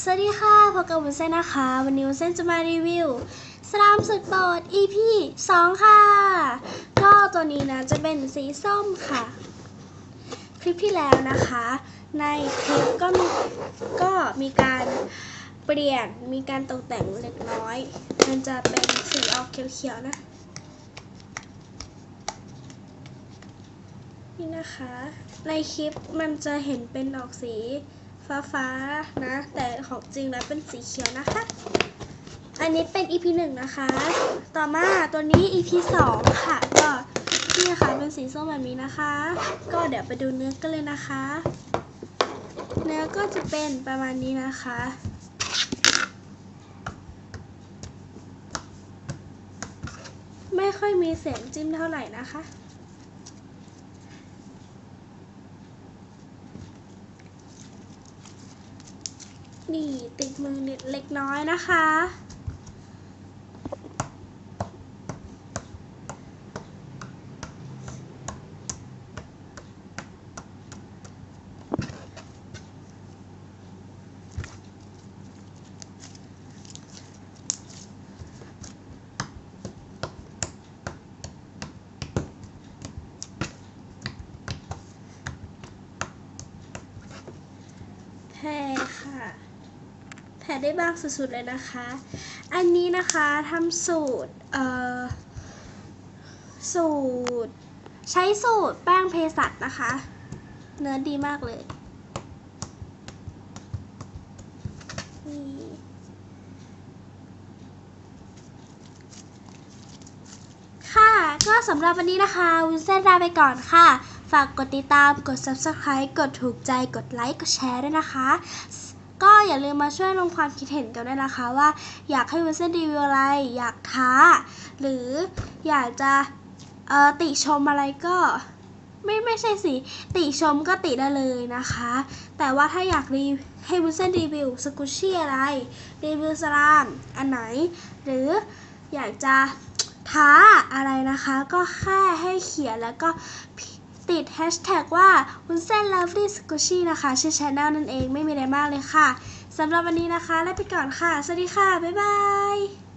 สวัสดีค่ะพบกับวุ้นเส้นนะคะ วันนี้วุ้นเส้นจะมารีวิวสลามสุดโปรด EP 2 ค่ะ ก็ตัวนี้นะจะเป็นสีส้มค่ะ คลิปที่แล้วนะคะ ในคลิปก็มีก็มีการเปลี่ยนมีการตกแต่งเล็กน้อย มันจะเป็นสีออกเขียวๆนะ นี่นะคะ ในคลิปมันจะเห็นเป็นออกสี ฟ้าฟ้าๆนะ แต่ของจริงแล้วเป็นสีเขียวนะคะ อันนี้เป็น EP หนึ่งนะคะ ต่อมาตัวนี้ EP สองค่ะ ก็นี่นะคะเป็นสีส้มแบบนี้นะคะ ก็เดี๋ยวไปดูเนื้อกันเลยนะคะ เนื้อก็จะเป็นประมาณนี้นะคะไม่ค่อยมีเสียงจิ้มเท่าไหร่นะคะ นี่ติดมือนิดเล็กน้อยนะคะ แพรค่ะ แพรได้บางสุดๆเลยนะคะ อันนี้นะคะทำสูตรเอ่อสูตร ใช้สูตรแป้งเภสัชนะคะ เนื้อดีมากเลยนี่ค่ะ ก็สำหรับวันนี้นะคะวุ้นเส้นลาไปก่อนค่ะ ฝากกดติดตาม กด subscribe กดถูกใจ กดไลค์ กดแชร์ด้วยนะคะ ก็อย่าลืมมาช่วยลงความคิดเห็นกันด้วยนะคะว่าอยากให้วุ้นเส้นรีวิวอะไร อยากท้า หรืออยากจะติชมอะไรก็ไม่ไม่ใช่สิ ติชมก็ติได้เลยนะคะ แต่ว่าถ้าอยากรีให้วุ้นเส้นรีวิวสกุชชี่อะไร รีวิวสลามอันไหน หรืออยากจะท้าอะไรนะคะ ก็แค่ให้เขียนแล้วก็ ติดแฮชแท็กว่าวุ้นเส้น lovely squishy นะคะ ชื่อช anel นั่นเองไม่มีอะไรมากเลยค่ะสำหรับวันนี้นะคะลาไปก่อนค่ะ สวัสดีค่ะ บ๊ายบาย